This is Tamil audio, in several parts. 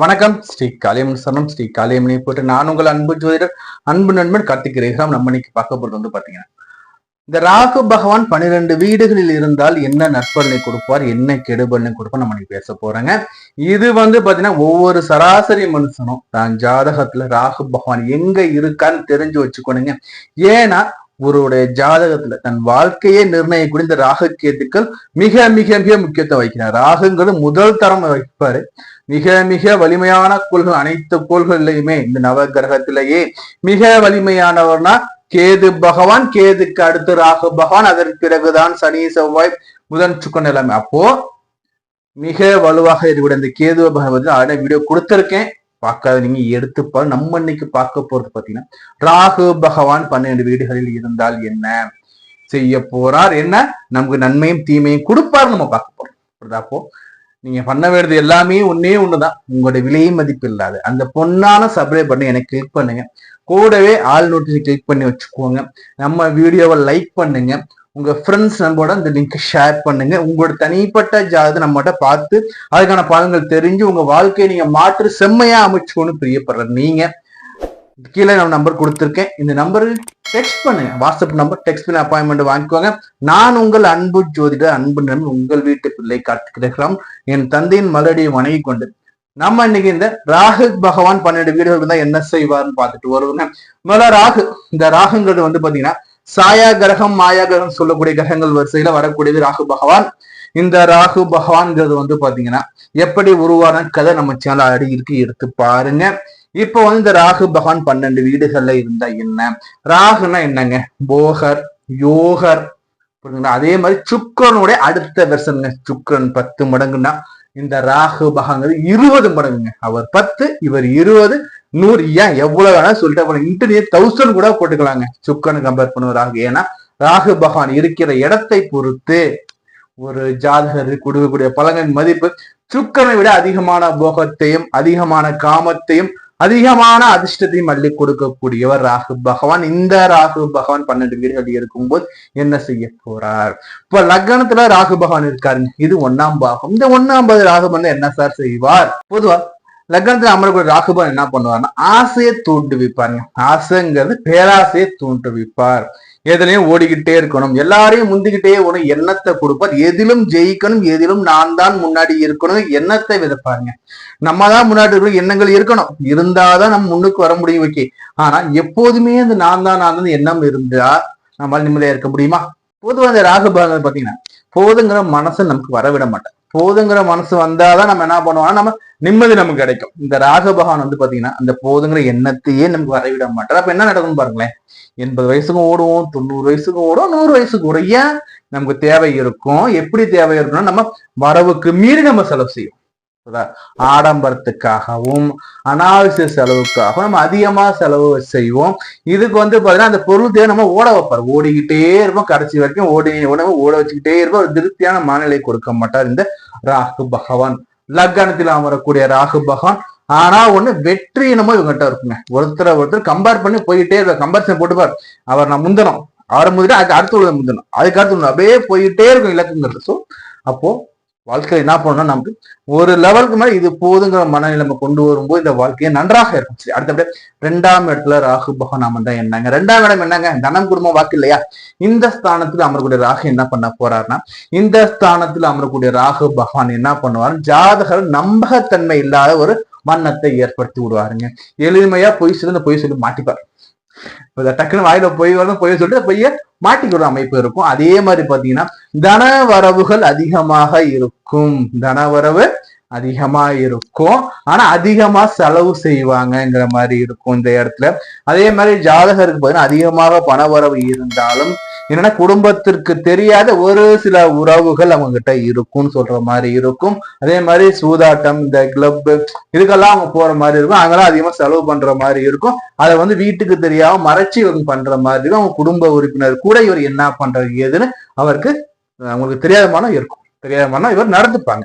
வணக்கம். ஸ்ரீ காளியம்மன் சரணம். ஸ்ரீ காளியம்மனை போட்டு நான் உங்கள் அன்பு ஜோதிடர் அன்பு நண்பன் கார்த்திக் ரேகம் நம்ம இன்னைக்கு பார்க்க போறது வந்து பாத்தீங்கன்னா இந்த ராகு பகவான் பன்னிரெண்டு வீடுகளில் இருந்தால் என்ன நற்பலனை கொடுப்பார்? என்ன கெடுபலனை கொடுப்பார்? நம்ம இன்னைக்கு பேச போறாங்க. இது வந்து பாத்தீங்கன்னா ஒவ்வொரு சராசரி மனுஷனும் தான் ஜாதகத்துல ராகு பகவான் எங்க இருக்கான்னு தெரிஞ்சு வச்சுக்கணுங்க. ஏன்னா ஒருவருடைய ஜாதகத்துல தன் வாழ்க்கையை நிர்ணயிக்கூடிய இந்த ராக கேத்துக்கள் மிக மிக மிக முக்கியத்துவம் வைக்கிறார் ராகுங்கிறது முதல் தரம் வைப்பாரு மிக மிக வலிமையான கோள்கள் அனைத்து கோள்கள்லயுமே இந்த நவ கிரகத்திலேயே மிக வலிமையானவர்னா கேது பகவான். கேதுக்கு அடுத்து ராகு பகவான். அதன் பிறகுதான் சனி செவ்வாய் புதன் சுக்கன் எல்லாமே. அப்போ மிக வலுவாக இருக்கக்கூடிய இந்த கேது பகவான் ஆட வீடியோ கொடுத்திருக்கேன். பார்க்காத நீங்க எடுத்துப்பா நம்ம இன்னைக்கு பார்க்க போறது பாத்தீங்கன்னா ராகு பகவான் பன்னெண்டு வீடுகளில் இருந்தால் என்ன? செய்ய போறார். என்ன? நமக்கு நன்மையும் தீமையும் கொடுப்பார் நம்ம பார்க்க போறோம். புரியுதா? அப்போ நீங்க பண்ண வேண்டியது எல்லாமே ஒன்னே ஒண்ணுதான். உங்களோட விலையும் மதிப்பு இல்லாது. அந்த பொண்ணான சப்ஸ்கிரைப் பண்ணி எனக்கு கிளிக் பண்ணுங்க. கூடவே ஆல் நோட்டீஸ் கிளிக் பண்ணி வச்சுக்கோங்க. நம்ம வீடியோவை லைக் பண்ணுங்க. உங்க ஃப்ரெண்ட்ஸ் நம்மளோட இந்த லிங்க் ஷேர் பண்ணுங்க. உங்களோட தனிப்பட்ட ஜாதகத்தை நம்மகிட்ட பார்த்து அதுக்கான பலன்கள் தெரிஞ்சு உங்க வாழ்க்கையை நீங்க மாற்று செம்மையா அமைச்சுக்கணும்னு பிரியப்படுற நீங்க. கீழே நான் நம்பர் கொடுத்துருக்கேன். இந்த நம்பருக்கு டெக்ஸ்ட் பண்ணுங்க. வாட்ஸ்அப் நம்பர் டெக்ஸ்ட் பண்ணி அப்பாயின்மெண்ட் வாங்கிக்கோங்க. நான் உங்கள் அன்பு ஜோதிடர் அன்பு நம்பி உங்கள் வீட்டு பிள்ளை காட்டுகிறேன் என் தந்தையின் மலடியை வணங்கி கொண்டு நம்ம இன்னைக்கு இந்த ராகு பகவான் பன்னெண்டு வீடுகள் தான் என்ன செய்வார்னு பார்த்துட்டு வருவோங்க. முதல்ல ராகு. இந்த ராகுங்கிறது வந்து பாத்தீங்கன்னா சாயா கிரகம் மாயா கிரகம் சொல்லக்கூடிய கிரகங்கள் வரிசையில வரக்கூடியது ராகு பகவான். இந்த ராகு பகவான்ங்கிறது வந்து பாத்தீங்கன்னா எப்படி உருவான கதை நம்ம சேனல் அடி இருக்கு எடுத்து பாருங்க. இப்போ வந்து இந்த ராகு பகவான் பன்னெண்டு வீடுகள்ல இருந்தா என்ன? ராகுனா என்னங்க? போகர் யோகர் புரியுதுங்களா? அதே மாதிரி சுக்கரனுடைய அடுத்த வெர்சனுங்க சுக்கரன் பத்து மடங்குன்னா இந்த ராகு பகங்கிறது இருபது மடங்குங்க. அவர் பத்து இவர் இருபது நூறு ஏன் எவ்வளவு வேணா சொல்லிட்டு போல இன்டர்நெட் தௌசண்ட் கூட போட்டுக்கலாங்க. சுக்கரன் கம்பேர் பண்ணுவ ராகு. ஏன்னா ராகு பகவான் இருக்கிற இடத்தை பொறுத்து ஒரு ஜாதகர் கொடுக்கக்கூடிய பலனின் மதிப்பு சுக்கனை விட அதிகமான போகத்தையும் அதிகமான காமத்தையும் அதிகமான அதிர்ஷ்டத்தையும் அள்ளி கொடுக்கக்கூடியவர் ராகு பகவான். இந்த ராகு பகவான் பன்னெண்டு வீடுகள் இருக்கும்போது என்ன செய்ய போறார்? இப்ப லக்னத்துல ராகு பகவான் இருக்காருங்க. இது ஒன்னாம் பாகம். இந்த ஒன்னாம் பாகம் ராகு பகவான் என்ன சார் செய்வார்? பொதுவா லக்னத்துல அமரக்கூடிய ராகு என்ன பண்ணுவார்னா ஆசையை தூண்டுவிப்பாருங்க ஆசைங்கிறது பேராசையை தூண்டுவிப்பார் எதுலையும் ஓடிக்கிட்டே இருக்கணும். எல்லாரையும் முந்திக்கிட்டே ஒரு எண்ணத்தை கொடுப்பார். எதிலும் ஜெயிக்கணும் எதிலும் நான் தான் முன்னாடி இருக்கணும் எண்ணத்தை விதப்பாருங்க. நம்ம தான் முன்னாடி இருக்கிற எண்ணங்கள் இருக்கணும். இருந்தாதான் நம்ம முன்னுக்கு வர முடியும் ஓகே. ஆனா எப்போதுமே அந்த நான் தான் நான் தான் எண்ணம் இருந்தா நம்மளால் நிம்மதியா இருக்க முடியுமா? பொதுவாக அந்த ராகுபாகம் பாத்தீங்கன்னா போதுங்கிற மனசு நமக்கு வரவிட மாட்டேன் போதுங்கிற மனசு வந்தாதான் நம்ம என்ன பண்ணுவோம்னா நம்ம நிம்மதி நமக்கு கிடைக்கும். இந்த ராக பகவான் வந்து பாத்தீங்கன்னா அந்த போதுங்கிற எண்ணத்தையே நமக்கு வரவிட மாட்டார். அப்ப என்ன நடக்கும் பாருங்களேன். எண்பது வயசுக்கும் ஓடுவோம் தொண்ணூறு வயசுக்கும் ஓடுவோம் நூறு வயசுக்கு ஓடும் ஏன்? நமக்கு தேவை இருக்கும். எப்படி தேவை இருக்கும்னா நம்ம வரவுக்கு மீறி நம்ம செலவு செய்யும். ஆடம்பரத்துக்காகவும் அனாவசிய செலவுக்காகவும் நம்ம அதிகமா செலவு செய்வோம். இதுக்கு வந்து பாத்தீங்கன்னா அந்த பொருள் தேவை நம்ம ஓட வைப்பார் ஓடிக்கிட்டே இருப்போம். கடைசி வரைக்கும் ஓடி உணவு ஓட வச்சுக்கிட்டே இருப்போம். ஒரு திருப்தியான மனநிலை கொடுக்க மாட்டார் இந்த ராகு பகவான். லக்னத்தில் அமரக்கூடிய ராகு பகவான். ஆனா ஒண்ணு வெற்றி என்னமோ இவங்ககிட்ட இருக்குங்க. ஒருத்தரை ஒருத்தர் கம்பேர் பண்ணி போயிட்டே இருப்பார். கம்பேரிசன் போட்டுப்பார். அவர் நான் முந்தணும் அவரை முந்திட்டு அதுக்கு அடுத்து உள்ளதை முந்தணும் அதுக்கு அடுத்து அப்படியே போயிட்டே இருக்கும் இலக்குங்கிறது. ஸோ அப்போ வாழ்க்கையில என்ன பண்ணணும் நமக்கு ஒரு லெவலுக்கு மேலே இது போதுங்கிற மனநிலைமை கொண்டு வரும்போது இந்த வாழ்க்கையை நன்றாக இருக்கும் சரி அடுத்தபடி ரெண்டாம் இடத்துல ராகு பகவான் அமர்ந்தா என்னங்க? ரெண்டாம் இடம் என்னங்க? தனம் குடும்பம் வாக்கு இல்லையா? இந்த ஸ்தானத்தில் அமரக்கூடிய ராகு என்ன பண்ண போறாருன்னா இந்த ஸ்தானத்தில் அமரக்கூடிய ராகு பகவான் என்ன பண்ணுவார்? ஜாதகர் நம்பகத்தன்மை இல்லாத ஒரு மன்னத்தை ஏற்படுத்தி விடுவாருங்க. எளிமையா பொய் சொல்லி பொய் சொல்லி மாட்டிப்பார். டக்குன்னு வாயில பொய் வரணும் பொய் சொல்லிட்டு பொய்ய மாட்டிக்கிற அமைப்பு இருக்கும். அதே மாதிரி பாத்தீங்கன்னா தன வரவுகள் அதிகமாக இருக்கும். தனவரவு அதிகமா இருக்கும் ஆனா அதிகமா செலவு செய்வாங்கங்கிற மாதிரி இருக்கும் இந்த இடத்துல. அதே மாதிரி ஜாதகருக்கு பார்த்தீங்கன்னா அதிகமாக பணவரவு இருந்தாலும் என்னன்னா குடும்பத்திற்கு தெரியாத ஒரு சில உறவுகள் அவங்க கிட்ட இருக்கும்னு சொல்ற மாதிரி இருக்கும். அதே மாதிரி சூதாட்டம் இந்த கிளப் இதுக்கெல்லாம் அவங்க போற மாதிரி இருக்கும். அங்கெல்லாம் அதிகமா செலவு பண்ற மாதிரி இருக்கும். அதை வந்து வீட்டுக்கு தெரியாம மறைச்சி இவங்க பண்ற மாதிரி இருக்கும். அவங்க குடும்ப உறுப்பினர் கூட இவர் என்ன பண்றது ஏதுன்னு அவருக்கு அவங்களுக்கு தெரியாத மனம் இருக்கும். தெரியாத இவர் நடந்துப்பாங்க.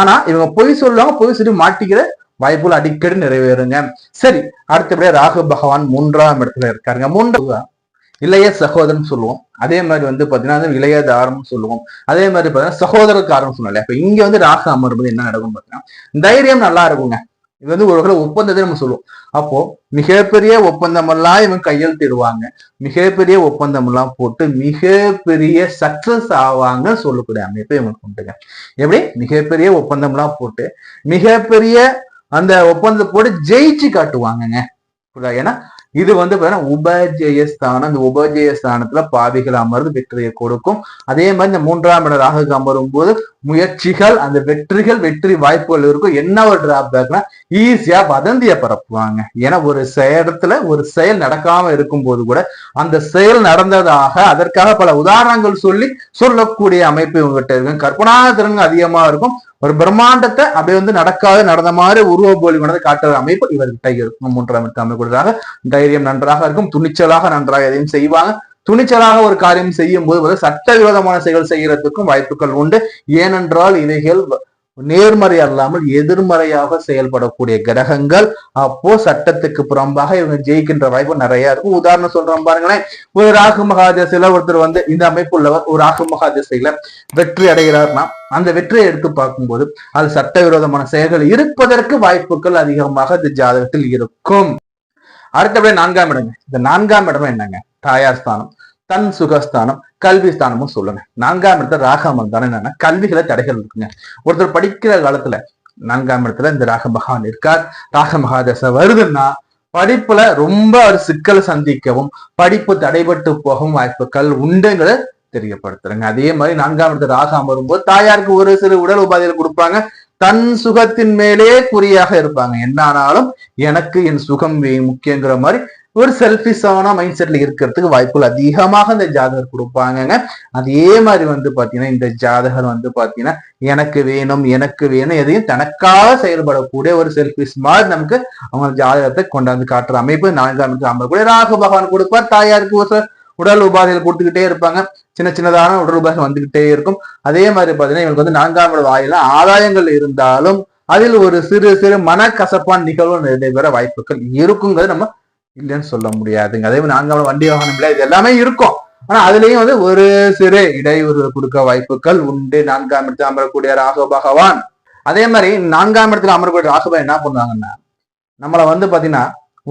ஆனா இவங்க பொய் சொல்லுவாங்க பொய் சொல்லி மாட்டிக்கிற வாய்ப்புகள் அடிக்கடி நிறைவேறுங்க. சரி அடுத்தபடியா ராகு பகவான் மூன்றாம் இடத்துல இருக்காருங்க. மூன்றாவது இளைய சகோதரன் சொல்லுவோம். அதே மாதிரி வந்து பாத்தீங்கன்னா இளைய தாரம் சொல்லுவோம். அதே மாதிரி பாத்தீங்கன்னா சகோதரக்காரன் சொன்னால இப்ப இங்க வந்து ராகு அமரும்போது என்ன நடக்கும் பாத்தீங்கன்னா தைரியம் நல்லா இருக்குங்க. இது வந்து ஒரு வகையில ஒப்பந்தத்தை நம்ம சொல்லுவோம். அப்போ மிகப்பெரிய ஒப்பந்தம் எல்லாம் இவன் கையெழுத்திடுவாங்க மிகப்பெரிய ஒப்பந்தம் எல்லாம் போட்டு மிகப்பெரிய சக்சஸ் ஆவாங்க சொல்லக்கூடிய அமைப்பு இவங்க கொண்டுங்க எப்படி? மிகப்பெரிய ஒப்பந்தம் எல்லாம் போட்டு மிகப்பெரிய அந்த ஒப்பந்தத்தை போட்டு ஜெயிச்சு காட்டுவாங்கங்க. ஏன்னா இது வந்து பாத்தீங்கன்னா உபஜெய ஸ்தானம் இந்த உபஜெயஸ்தானத்துல பாவிகள் அமர்ந்து வெற்றியை கொடுக்கும். அதே மாதிரி இந்த மூன்றாம் இட ராகுக்கு அமரும் போது முயற்சிகள் அந்த வெற்றிகள் வெற்றி வாய்ப்புகள் இருக்கும். என்ன ஒரு டிராபேக்னா ஈஸியா வதந்திய பரப்புவாங்க. ஏன்னா ஒரு இடத்துல ஒரு செயல் நடக்காம இருக்கும்போது கூட அந்த செயல் நடந்ததாக அதற்காக பல உதாரணங்கள் சொல்லி சொல்லக்கூடிய அமைப்பு இவங்ககிட்ட இருக்கும். கற்பனா திறன்கள் அதிகமா இருக்கும். ஒரு பிரம்மாண்டத்தை அப்படியே வந்து நடக்காத நடந்த மாதிரி உருவ போலி மனதை காட்டுற அமைப்பு இவர்கிட்ட இருக்கும். மூன்றாம் அமைப்பு அமைப்புகளாக தைரியம் நன்றாக இருக்கும். துணிச்சலாக நன்றாக எதையும் செய்வாங்க. துணிச்சலாக ஒரு காரியம் செய்யும் போது வந்து சட்டவிரோதமான செயல் செய்யறதுக்கும் வாய்ப்புகள் உண்டு. ஏனென்றால் இவைகள் நேர்மறை அல்லாமல் எதிர்மறையாக செயல்படக்கூடிய கிரகங்கள். அப்போ சட்டத்துக்கு புறம்பாக இவங்க ஜெயிக்கின்ற வாய்ப்பு நிறைய இருக்கும் உதாரணம் சொல்றோம் பாருங்களேன். ஒரு ராகு மகாதேசையில ஒருத்தர் வந்து இந்த அமைப்பு உள்ளவர் ஒரு ராகு மகாதேசையில வெற்றி அடைகிறார்னா அந்த வெற்றியை எடுத்து பார்க்கும்போது அது சட்டவிரோதமான செயல்கள் இருப்பதற்கு வாய்ப்புகள் அதிகமாக இந்த ஜாதகத்தில் இருக்கும். அடுத்தபடி நான்காம் இடங்க. இந்த நான்காம் இடம் என்னங்க? தாயார் ஸ்தானம். தன் சுகஸ்தானம் கல்வி ஸ்தானமும் சொல்லுங்க. நான்காம் இடத்துல ராகாமன் தானே என்னன்னா கல்விகளை தடைகள் இருக்குங்க. ஒருத்தர் படிக்கிற காலத்துல நான்காம் இடத்துல இந்த ராக பகவான் இருக்கார். ராக மகாதசை வருதுன்னா படிப்புல ரொம்ப ஒரு சிக்கலை சந்திக்கவும் படிப்பு தடைபட்டு போகவும் வாய்ப்புகள் உண்டுங்கிறத தெரியப்படுத்துறேங்க. அதே மாதிரி நான்காம் இடத்துல ராக வரும்போது தாயாருக்கு ஒரு சிறு உடல் உபாதைகள் கொடுப்பாங்க. தன் சுகத்தின் மேலே குறியாக இருப்பாங்க. என்ன ஆனாலும் எனக்கு என் சுகம் முக்கியங்கிற மாதிரி ஒரு செல்ஃபிஷான மைண்ட் செட்ல இருக்கிறதுக்கு வாய்ப்புகள் அதிகமாக இந்த ஜாதகர் கொடுப்பாங்கங்க. அதே மாதிரி வந்து பாத்தீங்கன்னா இந்த ஜாதகர் வந்து பாத்தீங்கன்னா எனக்கு வேணும் எனக்கு வேணும் எதையும் தனக்காக செயல்படக்கூடிய ஒரு செல்ஃபிஷ் மாதிரி நமக்கு அவங்க ஜாதகத்தை கொண்டாந்து காட்டுற அமைப்பு. நான்காம் இடத்துல கூட ராகு பகவான் கொடுப்பார். தாயாருக்கு ஒரு உடல் உபாதைகள் கொடுத்துக்கிட்டே இருப்பாங்க. சின்ன சின்னதான உடல் உபாதை வந்துகிட்டே இருக்கும். அதே மாதிரி பாத்தீங்கன்னா இவங்களுக்கு வந்து நான்காம் வாயில ஆதாயங்கள் இருந்தாலும் அதில் ஒரு சிறு சிறு மனக்கசப்பான நிகழ்வு நிறைவேற வாய்ப்புகள் இருக்குங்கிறது நம்ம இல்லைன்னு சொல்ல முடியாதுங்க. அதே மாதிரி நான்காம் வண்டி வாகனம் இல்லை இது எல்லாமே இருக்கும். ஆனா அதுலயும் வந்து ஒரு சிறு இடையூறு கொடுக்க வாய்ப்புகள் உண்டு. நான்காம் இடத்துல அமரக்கூடிய ராகு பகவான். அதே மாதிரி நான்காம் இடத்துல அமரக்கூடிய ராகுபா என்ன பண்ணுவாங்கன்னா நம்மள வந்து பாத்தீங்கன்னா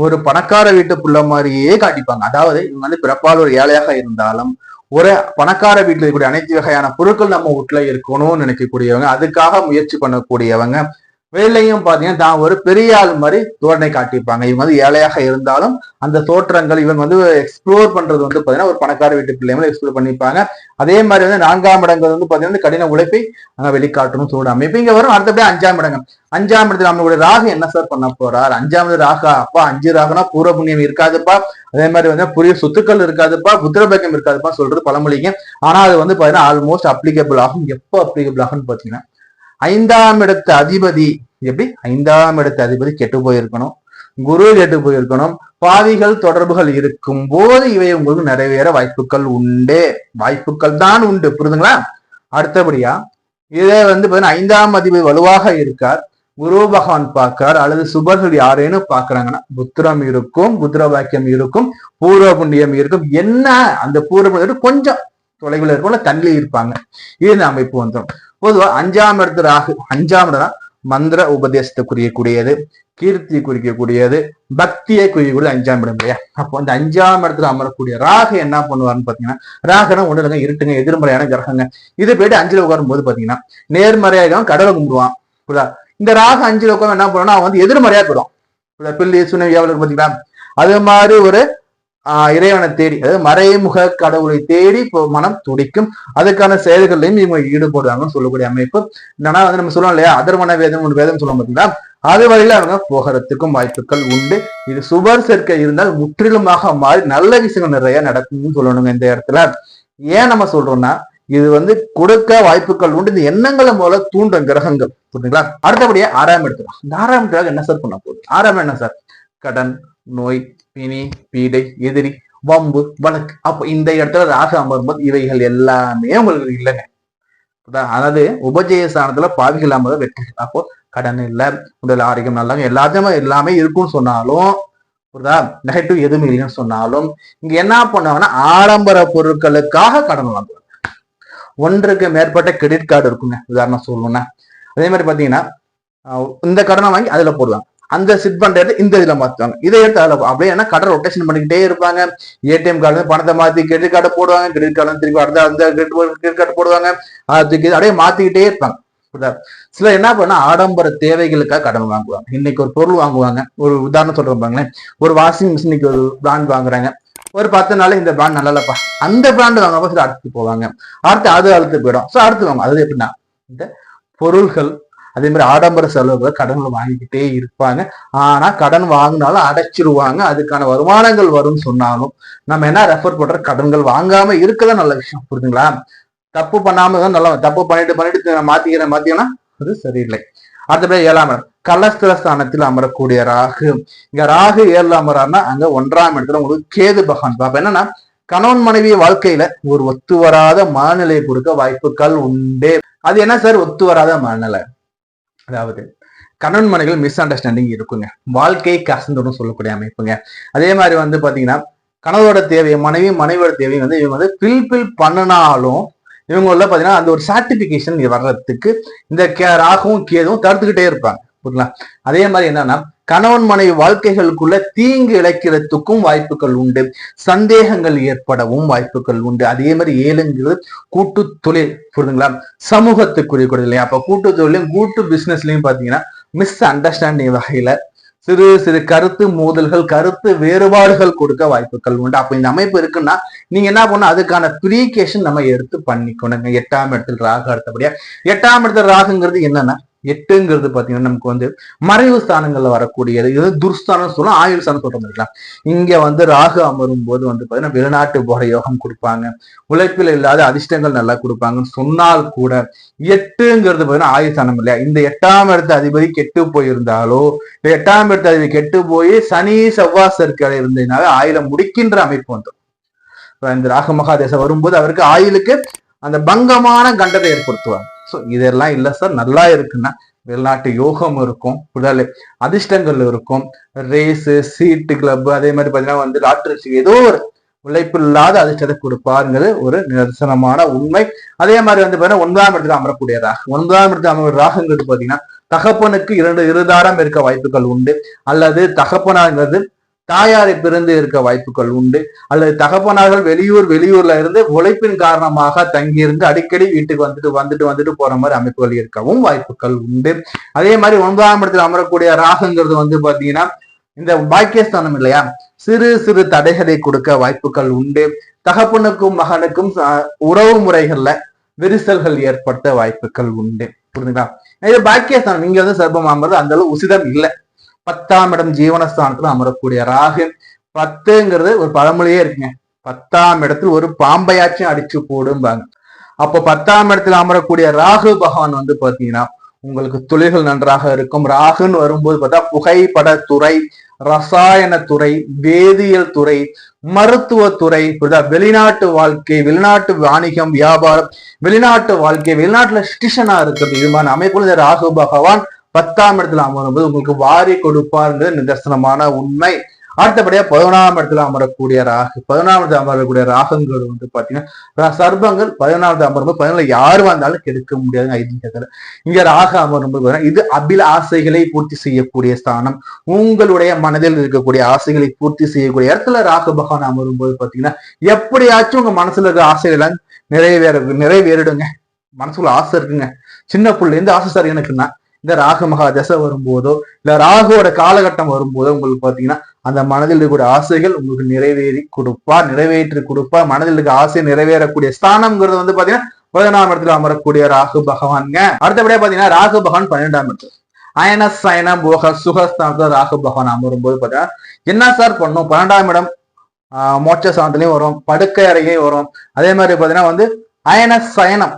ஒரு பணக்கார வீட்டு புள்ள மாதிரியே காட்டிப்பாங்க. அதாவது இவங்க வந்து பிறப்பால் ஒரு ஏழையாக இருந்தாலும் ஒரு பணக்கார வீட்டில் இருக்கக்கூடிய அனைத்து வகையான பொருட்கள் நம்ம வீட்டுல இருக்கணும்னு நினைக்கக்கூடியவங்க அதுக்காக முயற்சி பண்ணக்கூடியவங்க வெளிலையும் பாத்தீங்கன்னா தான் ஒரு பெரிய ஆள் மாதிரி தோரணை காட்டிப்பாங்க இவங்க வந்து ஏழையாக இருந்தாலும் அந்த தோற்றங்கள் இவங்க வந்து எக்ஸ்ப்ளோர் பண்றது வந்து பாத்தீங்கன்னா ஒரு பணக்கார வீட்டு பிள்ளைங்களை எக்ஸ்ப்ளோர் பண்ணிப்பாங்க. அதே மாதிரி வந்து நான்காம் இடங்கள் வந்து பாத்தீங்கன்னா கடின உழைப்பை அங்க வெளிக்காட்டணும் சூட அமைப்பு. இங்க வரும் அடுத்தபடியே அஞ்சாம் இடங்கள். அஞ்சாம் இடத்துல நம்மளுடைய ராகு என்ன சார் பண்ண போறார்? அஞ்சாம் ராகா அப்பா அஞ்சு ராகுனா பூர்வ புண்ணியம் இருக்காதுப்பா. அதே மாதிரி வந்து புரிய சொத்துக்கள் இருக்காதுப்பா. புத்திரபக்கம் இருக்காதுப்பா சொல்றது பழமொழிங்க. ஆனா அது வந்து பாத்தீங்கன்னா ஆல்மோஸ்ட் அப்ளிகபிள் ஆகும். எப்போ அப்ளிகபிள் ஆகும்னு பாத்தீங்கன்னா ஐந்தாம் இடத்து அதிபதி எப்படி? ஐந்தாம் இடத்து அதிபதி கெட்டு போயிருக்கணும். குரு கெட்டு போயிருக்கணும். பாவிகள் தொடர்புகள் இருக்கும் போது இவை உங்களுக்கு நிறைவேற வாய்ப்புகள் உண்டு. வாய்ப்புகள் தான் உண்டு. புரிதுங்களா? அடுத்தபடியா இதே வந்து ஐந்தாம் அதிபதி வலுவாக இருக்கார். குரு பகவான் பார்க்கார். அல்லது சுபர்கள் யாரேனும் பாக்குறாங்கன்னா புத்திரம் இருக்கும் புத்திர வாக்கியம் இருக்கும் பூர்வ புண்ணியம் இருக்கும். என்ன? அந்த பூர்வ புண்ணியம் கொஞ்சம் தொலைவில் இருக்கும் தள்ளி இருப்பாங்க. இது அமைப்பு வந்துடும். பொதுவா அஞ்சாம் இடத்து ராகு அஞ்சாம் இடம் மந்திர உபதேசத்தை குறிக்கக்கூடியது கீர்த்தி குறிக்கக்கூடியது பக்தியை குறிக்கக்கூடியது அஞ்சாம் இடம் இல்லையா? அப்போ அந்த அஞ்சாம் இடத்துல அமரக்கூடிய ராகு என்ன பண்ணுவாருன்னு பாத்தீங்கன்னா ராகுனா ஒண்ணு இல்லைங்க இருட்டுங்க எதிர்மறையான கிரகங்க. இது போயிட்டு அஞ்சுல உட்காரும் போது பாத்தீங்கன்னா நேர்மறையாக கடலை கும்பிடுவான். புரியுதா? இந்த ராகு அஞ்சுல உட்காந்து என்ன பண்ணுவோம்னா அவன் வந்து எதிர்மறையா போயிடும். பில்லி சுனவி எவ்வளவு பாத்தீங்களா அது மாதிரி ஒரு ஆஹ் இறைவனை தேடி அதாவது மறைமுக கடவுளை தேடி இப்போ மனம் துடிக்கும். அதுக்கான செயல்களையும் இவங்க ஈடுபடுறாங்கன்னு சொல்லக்கூடிய அமைப்பு. என்னன்னா வந்து நம்ம சொல்லலாம் இல்லையா? அதர்வன வேதம் ஒரு வேதம் சொல்லுவோம் பார்த்தீங்கன்னா அது வழியில அவங்க போகிறதுக்கும் வாய்ப்புகள் உண்டு. இது சுபர் சேர்க்கை இருந்தால் முற்றிலுமாக மாறி நல்ல விஷயங்கள் நிறைய நடக்கும்னு சொல்லணுங்க இந்த இடத்துல. ஏன் நம்ம சொல்றோம்னா இது வந்து கொடுக்க வாய்ப்புகள் உண்டு. இந்த எண்ணங்களை போல தூண்டும் கிரகங்கள். புரியுதுங்களா? அடுத்தபடியே ஆறாம் இடத்துல. இந்த ஆறாம் இடத்துல என்ன சார் பண்ண போகுது? ஆறாம் என்ன சார் கடன் நோய் பிணி பீடை எதிரி வம்பு வழக்கு. அப்போ இந்த இடத்துல ராகு அமரும்போது இவைகள் எல்லாமே உங்களுக்கு இல்லைங்க. அதாவது உபஜய ஸ்தானத்துல பாவிகள் அமர்ந்த வெற்றி அப்போ கடன் இல்லை உடல் ஆரோக்கியம் நல்லா எல்லாத்தையுமே எல்லாமே இருக்கும்னு சொன்னாலும் புரியுதா? நெகட்டிவ் எதுவும் இல்லைன்னு சொன்னாலும் இங்க என்ன பண்ணுவாங்கன்னா ஆடம்பர பொருட்களுக்காக கடன் வாங்குவாங்க. ஒன்றுக்கு மேற்பட்ட கிரெடிட் கார்டு இருக்குங்க. உதாரணம் சொல்லணும்னா. அதே மாதிரி பாத்தீங்கன்னா இந்த கடனை வாங்கி அதுல போடுவாங்க அந்த சிட் பண்ற இடத்த இந்த இதுல மாத்துவாங்க. இதை எடுத்து அதுல அப்படியே ஏன்னா கடை ரொட்டேஷன் பண்ணிக்கிட்டே இருப்பாங்க. ஏடிஎம் கார்டு பணத்தை மாத்தி கிரெடிட் கார்டை போடுவாங்க. கிரெடிட் கார்டு திருப்பி அடுத்த அந்த கிரெடிட் கார்டு போடுவாங்க. அதுக்கு அப்படியே மாத்திக்கிட்டே இருப்பாங்க. சில என்ன பண்ணா ஆடம்பர தேவைகளுக்காக கடன் வாங்குவாங்க. இன்னைக்கு ஒரு பொருள் வாங்குவாங்க. ஒரு உதாரணம் சொல்றாங்களேன் ஒரு வாஷிங் மிஷினுக்கு ஒரு பிராண்ட் வாங்குறாங்க. ஒரு பத்து நாள் இந்த பிராண்ட் நல்லா இல்லப்பா அந்த பிராண்ட் வாங்க சில அடுத்து போவாங்க. அடுத்து அது அடுத்து போயிடும். ஸோ அடுத்து வாங்க. அது எப்படின்னா இந்த பொருள்கள் அதே மாதிரி ஆடம்பர செலவுகளை கடன்ல வாங்கிக்கிட்டே இருப்பாங்க. ஆனா கடன் வாங்கினாலும் அடைச்சிருவாங்க. அதுக்கான வருமானங்கள் வரும்னு சொன்னாலும் நம்ம என்ன ரெஃபர் பண்ற கடன்கள் வாங்காம இருக்கதான் நல்ல விஷயம். புரியுதுங்களா? தப்பு பண்ணாம தான் நல்லா தப்பு பண்ணிட்டு பண்ணிட்டு மாத்திக்கிறேன் மாத்திக்கணும் அது சரியில்லை. அடுத்தபடி ஏழாம் இடம். கலஸ்திர ஸ்தானத்தில் அமரக்கூடிய ராகு. இங்க ராகு ஏழுல அமரான்னா அங்க ஒன்றாம் இடத்துல உங்களுக்கு கேது பகவான். அப்ப என்னன்னா கணவன் மனைவி வாழ்க்கையில ஒரு ஒத்து வராத மனநிலையை கொடுக்க வாய்ப்புகள் உண்டு. அது என்ன சார்? ஒத்து வராத மனநிலை. அதாவது கணவன் மனைகள் மிஸ் அண்டர்ஸ்டாண்டிங் இருக்குங்க. வாழ்க்கை கசந்தோடும் சொல்லக்கூடிய அமைப்புங்க. அதே மாதிரி வந்து பாத்தீங்கன்னா கணவரோட தேவையை மனைவி மனைவியோட தேவையை வந்து இவங்க வந்து ஃபில்ஃபில் பண்ணினாலும் இவங்கள பாத்தீங்கன்னா அந்த ஒரு சார்டிபிகேஷன் வர்றதுக்கு இந்த கே ராகவும் கேதுவும் தடுத்துக்கிட்டே இருப்பாங்க. புரியுங்களா அதே மாதிரி என்னன்னா கணவன் மனைவி வாழ்க்கைகளுக்குள்ள தீங்கு இழைக்கிறதுக்கும் வாய்ப்புகள் உண்டு. சந்தேகங்கள் ஏற்படவும் வாய்ப்புகள் உண்டு. அதே மாதிரி ஏழுங்கிறது கூட்டு தொழில் புரியுதுங்களா? சமூகத்துக்குரிய கூட இல்லையா? அப்ப கூட்டு தொழிலையும் கூட்டு பிசினஸ்லயும் பாத்தீங்கன்னா மிஸ் அண்டர்ஸ்டாண்டிங் வகையில சிறு சிறு கருத்து மோதல்கள் கருத்து வேறுபாடுகள் கொடுக்க வாய்ப்புகள் உண்டு. அப்ப இந்த அமைப்பு இருக்குன்னா நீங்க என்ன பண்ணணும்? அதுக்கான ப்ரீகேஷன் நம்ம எடுத்து பண்ணிக்கணுங்க. எட்டாம் இடத்துல ராகு அடுத்தபடியா. எட்டாம் இடத்துல ராகுங்கிறது என்னன்னா எட்டுங்கிறது பாத்தீங்கன்னா நமக்கு வந்து மறைவு ஸ்தானங்கள்ல வரக்கூடியது. இது துர்ஸ்தானம் சொல்லலாம் ஆயுள் ஸ்தானம் சொல்ற மாதிரிலாம் இங்க வந்து ராகு அமரும் போது வந்து பாத்தீங்கன்னா வெளிநாட்டு போற யோகம் கொடுப்பாங்க. உழைப்பில் இல்லாத அதிர்ஷ்டங்கள் நல்லா கொடுப்பாங்கன்னு சொன்னால் கூட எட்டுங்கிறது பாத்தீங்கன்னா ஆயுள் ஸ்தானம் இல்லையா? இந்த எட்டாம் இடத்து அதிபதி கெட்டு போயிருந்தாலோ இல்ல எட்டாம் இடத்து அதிபதி கெட்டு போய் சனி செவ்வாய் சர்க்கரை இருந்ததுனால ஆயுளை முடிக்கின்ற அமைப்பு வந்துடும் இந்த ராக மகாதேசம் வரும்போது அவருக்கு ஆயுளுக்கு அந்த பங்கமான கண்டத்தை ஏற்படுத்துவாங்க. ஸோ இதெல்லாம் இல்லை சார் நல்லா இருக்குன்னா வெளிநாட்டு யோகம் இருக்கும் உடல் அதிர்ஷ்டங்கள் இருக்கும். ரேஸு சீட்டு கிளப் அதே மாதிரி பார்த்தீங்கன்னா வந்து லாட்ரி ஏதோ ஒரு உழைப்பு இல்லாத அதிர்ஷ்டத்தை கொடுப்பாருங்கிறது ஒரு நிதர்சனமான உண்மை. அதே மாதிரி வந்து பார்த்தீங்கன்னா ஒன்பதாம் இடத்துல அமரக்கூடிய ராகம் ஒன்பதாம் இடத்துல அமர ராகங்கிறது பார்த்தீங்கன்னா தகப்பனுக்கு இரண்டு இருதாரம் இருக்க வாய்ப்புகள் உண்டு. அல்லது தகப்பனாங்கிறது தாயாரை பிறந்து இருக்க வாய்ப்புகள் உண்டு. அல்லது தகப்பனார்கள் வெளியூர் வெளியூர்ல இருந்து உழைப்பின் காரணமாக தங்கியிருந்து அடிக்கடி வீட்டுக்கு வந்துட்டு வந்துட்டு வந்துட்டு போற மாதிரி அமைப்புகள் இருக்கவும் வாய்ப்புகள் உண்டு. அதே மாதிரி ஒன்பதாம் இடத்துல அமரக்கூடிய ராகங்கிறது வந்து பாத்தீங்கன்னா இந்த பாக்கியஸ்தானம் இல்லையா? சிறு சிறு தடைகளை கொடுக்க வாய்ப்புகள் உண்டு. தகப்பனுக்கும் மகனுக்கும் உறவு முறைகள்ல விரிசல்கள் ஏற்படுத்த வாய்ப்புகள் உண்டு. புரிஞ்சுங்களா இது பாக்கியஸ்தானம். இங்க வந்து சர்ப்பம் அமர்றது அந்த அளவு உசிதம் இல்லை. பத்தாம் இடம் ஜீவனஸ்தானத்துல அமரக்கூடிய ராகு பத்துங்கிறது ஒரு பழமொழியே இருக்குங்க. பத்தாம் இடத்துல ஒரு பாம்பையாச்சும் அடிச்சு போடும்பாங்க. அப்போ பத்தாம் இடத்துல அமரக்கூடிய ராகு பகவான் வந்து பாத்தீங்கன்னா உங்களுக்கு தொழில்கள் நன்றாக இருக்கும். ராகுன்னு வரும்போது பார்த்தா புகைப்படத்துறை ரசாயன துறை வேதியியல் துறை மருத்துவத்துறை புரியுதா? வெளிநாட்டு வாழ்க்கை வெளிநாட்டு வாணிகம் வியாபாரம் வெளிநாட்டு வாழ்க்கை வெளிநாட்டுல ஸ்டிஷனா இருக்கிறது. இது மாதிரி அமைப்புல இந்த ராகு பகவான் பத்தாம் இடத்துல அமரும்போது உங்களுக்கு வாரி கொடுப்பாருங்கிறது நிதர்சனமான உண்மை. அடுத்தபடியா பதினொன்றாம் இடத்துல அமரக்கூடிய ராகு. பதினொன்றாம் இடத்துல அமரக்கூடிய ராகுங்கிறது வந்து பாத்தீங்கன்னா சர்ப்பங்கள் பதினொன்றாவது அமரும்போது பதினொன்று யார் வந்தாலும் கெடுக்க முடியாது ஐதீகத்துல இங்க ராகு அமரும்போது இது அபில ஆசைகளை பூர்த்தி செய்யக்கூடிய ஸ்தானம். உங்களுடைய மனதில் இருக்கக்கூடிய ஆசைகளை பூர்த்தி செய்யக்கூடிய இடத்துல ராகு பகவான் அமரும்போது பாத்தீங்கன்னா எப்படியாச்சும் உங்க மனசுல இருக்க ஆசைகளை நிறைவேற நிறைவேறிடுங்க. மனசுக்குள்ள ஆசை இருக்குங்க. சின்ன பிள்ளை எந்த ஆசை சார் எனக்குன்னா இந்த ராகு மகா தசை வரும்போதோ இல்ல ராகுவோட காலகட்டம் வரும்போதோ உங்களுக்கு பாத்தீங்கன்னா அந்த மனதில் இருக்கக்கூடிய ஆசைகள் உங்களுக்கு நிறைவேறி கொடுப்பா நிறைவேற்றி கொடுப்பா. மனதில் இருக்க ஆசை நிறைவேறக்கூடிய ஸ்தானம்ங்கிறது வந்து பாத்தீங்கன்னா பதினாம் இடத்துல அமரக்கூடிய ராகு பகவான்ங்க. அடுத்தபடியா பாத்தீங்கன்னா ராகு பகவான் பன்னெண்டாம் இடத்துல. அயன சயன போக சுகஸ்தானத்துல ராகு பகவான் அமரும்போது பாத்தீங்கன்னா என்ன சார் பண்ணும்? பன்னெண்டாம் இடம் ஆஹ் மோட்ச சாந்தலையும் வரும் படுக்கை அறையும் வரும். அதே மாதிரி பாத்தீங்கன்னா வந்து அயன சயனம்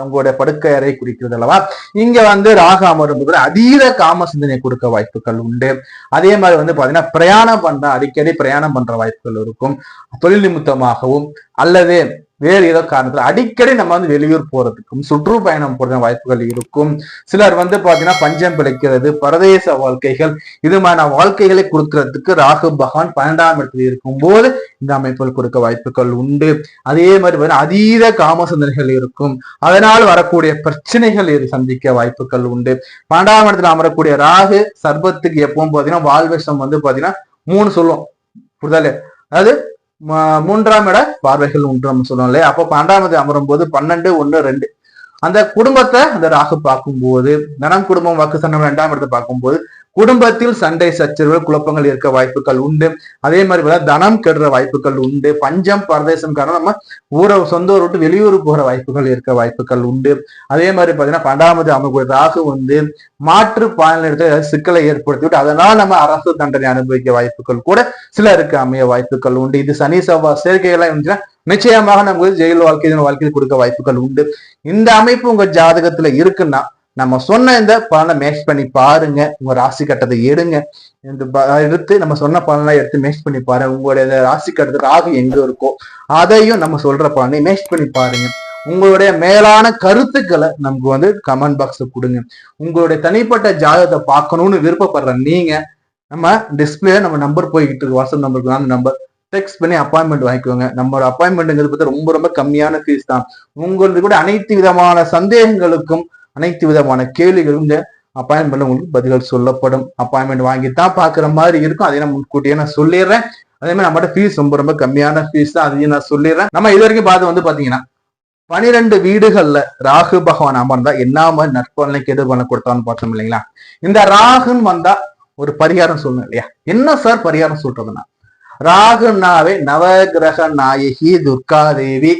உங்களுடைய படுக்கை அறை குறிக்கிறது அல்லவா? இங்க வந்து ராகு அமரும்போது அதீத காம சிந்தனை கொடுக்க வாய்ப்புகள் உண்டு. அதே மாதிரி வந்து பாத்தீங்கன்னா பிரயாணம் பண்ற அடிக்கடி பிரயாணம் பண்ற வாய்ப்புகள் இருக்கும். தொழில் நிமித்தமாகவும் அல்லது வேறு ஏதோ காரணத்துல அடிக்கடி நம்ம வந்து வெளியூர் போறதுக்கும் சுற்றுப்பயணம் போற வாய்ப்புகள் இருக்கும். சிலர் வந்து பாத்தீங்கன்னா பஞ்சம் பிழைக்கிறது பரதேச வாழ்க்கைகள் இது மாதிரி வாழ்க்கைகளை கொடுக்கறதுக்கு ராகு பகவான் பன்னெண்டாம் இடத்துல இருக்கும் போது இந்த அமைப்புகள் கொடுக்க வாய்ப்புகள் உண்டு. அதே மாதிரி அதீத காம சிந்தனைகள் இருக்கும். அதனால் வரக்கூடிய பிரச்சனைகள் இது சந்திக்க வாய்ப்புகள் உண்டு. பன்னெண்டாம் இடத்துல அமரக்கூடிய ராகு சர்பத்துக்கு எப்பவும் பாத்தீங்கன்னா வாழ்வசம் வந்து பாத்தீங்கன்னா மூணு சொல்லும். புரிதல்? அதாவது மூன்றாம் இட பார்வைகள் ஒன்று நம்ம சொல்லுவோம் இல்லையா? அப்போ பன்னெண்டாமது அமரும் போது பன்னெண்டு ஒன்று ரெண்டு. அந்த குடும்பத்தை அந்த ராகு பார்க்கும்போது தனம் குடும்பம் வாக்கு சன்னம் இரண்டாம் இடத்தை பார்க்கும்போது குடும்பத்தில் சண்டை சச்சரவு குழப்பங்கள் இருக்க வாய்ப்புகள் உண்டு. அதே மாதிரி தனம் கெடுற வாய்ப்புகள் உண்டு. பஞ்சம் பரதேசம் காரணம் நம்ம ஊரை சொந்த ஊரை விட்டு வெளியூர் போகிற வாய்ப்புகள் இருக்க வாய்ப்புகள் உண்டு. அதே மாதிரி பாத்தீங்கன்னா பன்னெண்டாமது அமைப்பு ராகு வந்து மாற்று பாலின இடத்துல ஏதாவது சிக்கலை ஏற்படுத்தி விட்டு அதனால் நம்ம அரசு தண்டனை அனுபவிக்க வாய்ப்புகள் கூட சிலருக்கு அமைய வாய்ப்புகள் உண்டு. இது சனி செவ்வாய் சேர்க்கைகள்லாம் இருந்துச்சுன்னா நிச்சயமாக நமக்கு ஜெயில் வாழ்க்கை வாழ்க்கையில் கொடுக்க வாய்ப்புகள் உண்டு. இந்த அமைப்பு உங்க ஜாதகத்துல இருக்குன்னா நம்ம சொன்ன இந்த பலனை மேட்ச் பண்ணி பாருங்க. உங்க ராசி கட்டத்தை எடுங்க. இந்த ப- எடுத்து நம்ம சொன்ன பலனை எடுத்து மேட்ச் பண்ணி பாருங்க. உங்களுடைய ராசி கட்டத்துக்கு ராகு எங்க இருக்கோ அதையும் நம்ம சொல்ற பலனை மேட்ச் பண்ணி பாருங்க. உங்களுடைய மேலான கருத்துக்களை நமக்கு வந்து கமெண்ட் பாக்ஸ்ல கொடுங்க. உங்களுடைய தனிப்பட்ட ஜாதகத்தை பார்க்கணும்னு விருப்பப்படுற நீங்க நம்ம டிஸ்பிளே நம்ம நம்பர் போய்கிட்டு இருக்கு. வாட்ஸ்அப் நம்பருக்கு அந்த நம்பர் டெக்ஸ்ட் பண்ணி அப்பாயின்மெண்ட் வாங்கிக்கோங்க. நம்மளோட அப்பாயின்மெண்ட்ங்கிறது பார்த்தா ரொம்ப ரொம்ப கம்மியான ஃபீஸ் தான். உங்களுக்கு கூட அனைத்து விதமான சந்தேகங்களுக்கும் அனைத்து விதமான கேள்விகளும் இந்த அப்பாயின்மெண்ட் உங்களுக்கு பதில்கள் சொல்லப்படும். அப்பாயின்மெண்ட் வாங்கி தான் பாக்குற மாதிரி இருக்கும். அதையும் நான் முன்கூட்டியே நான் சொல்லிடுறேன். அதே மாதிரி நம்மகிட்ட ஃபீஸ் ரொம்ப ரொம்ப கம்மியான ஃபீஸ் தான். அதையும் நான் சொல்லிடுறேன். நம்ம இது வரைக்கும் பார்த்து வந்து பாத்தீங்கன்னா பனிரெண்டு வீடுகள்ல ராகு பகவான் அமர்ந்தா என்ன மாதிரி நற்பலனை கெடு பண்ண கொடுத்தான்னு பார்த்தோம் இல்லைங்களா? இந்த ராகுன்னு வந்தா ஒரு பரிகாரம் சொல்லணும் இல்லையா? என்ன சார் பரிகாரம் சொல்றதுன்னா ராகுனாவே நவகிரக நாயகி துர்கா தேவி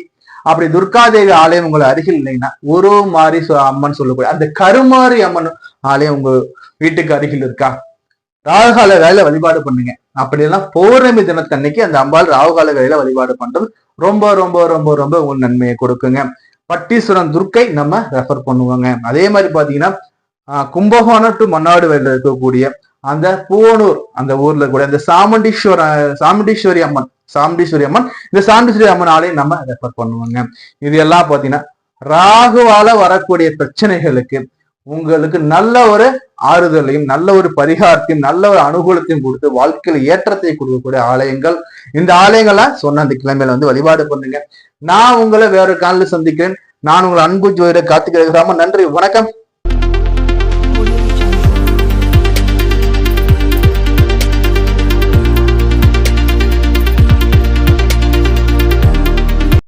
அப்படி துர்காதேவி ஆலயம் உங்களை அருகில் இல்லைன்னா ஒரு மாதிரி அம்மன் சொல்லக்கூடிய அந்த கருமாரி அம்மன் ஆலயம் உங்க வீட்டுக்கு அருகில் இருக்கா? ராகுகால வேலையில வழிபாடு பண்ணுங்க. அப்படி எல்லாம் பௌர்ணமி தினத்தன்னைக்கு அந்த அம்பாள் ராகுகால வேலையில வழிபாடு பண்றது ரொம்ப ரொம்ப ரொம்ப ரொம்ப உங்களுக்கு நன்மையை கொடுக்குங்க. பட்டீஸ்வரன் துர்க்கை நம்ம ரெஃபர் பண்ணுவாங்க. அதே மாதிரி பாத்தீங்கன்னா ஆஹ், கும்பகோணம் டு மன்னாடு வயல்ல இருக்கக்கூடிய அந்த பூவனூர் அந்த ஊர்ல கூட அந்த சாமுண்டீஸ்வர சாமுண்டீஸ்வரி அம்மன் சாமுண்டீஸ்வரி அம்மன் இந்த சாமுண்டீஸ்வரி அம்மன் ஆலயம் நம்ம ரெஃபர் பண்ணுவோங்க. இது எல்லாம் பாத்தீங்கன்னா ராகுவால வரக்கூடிய பிரச்சனைகளுக்கு உங்களுக்கு நல்ல ஒரு ஆறுதலையும் நல்ல ஒரு பரிகாரத்தையும் நல்ல ஒரு அனுகூலத்தையும் கொடுத்து வாழ்க்கையில் ஏற்றத்தை கொடுக்கக்கூடிய ஆலயங்கள். இந்த ஆலயங்களை சொன்ன அந்த கிழமையில வந்து வழிபாடு பண்ணுங்க. நான் உங்களை வேற காலில் சந்திக்கிறேன். நான் உங்களை அன்பு ஜோதிட காத்துக்கிறேன் நன்றி வணக்கம்.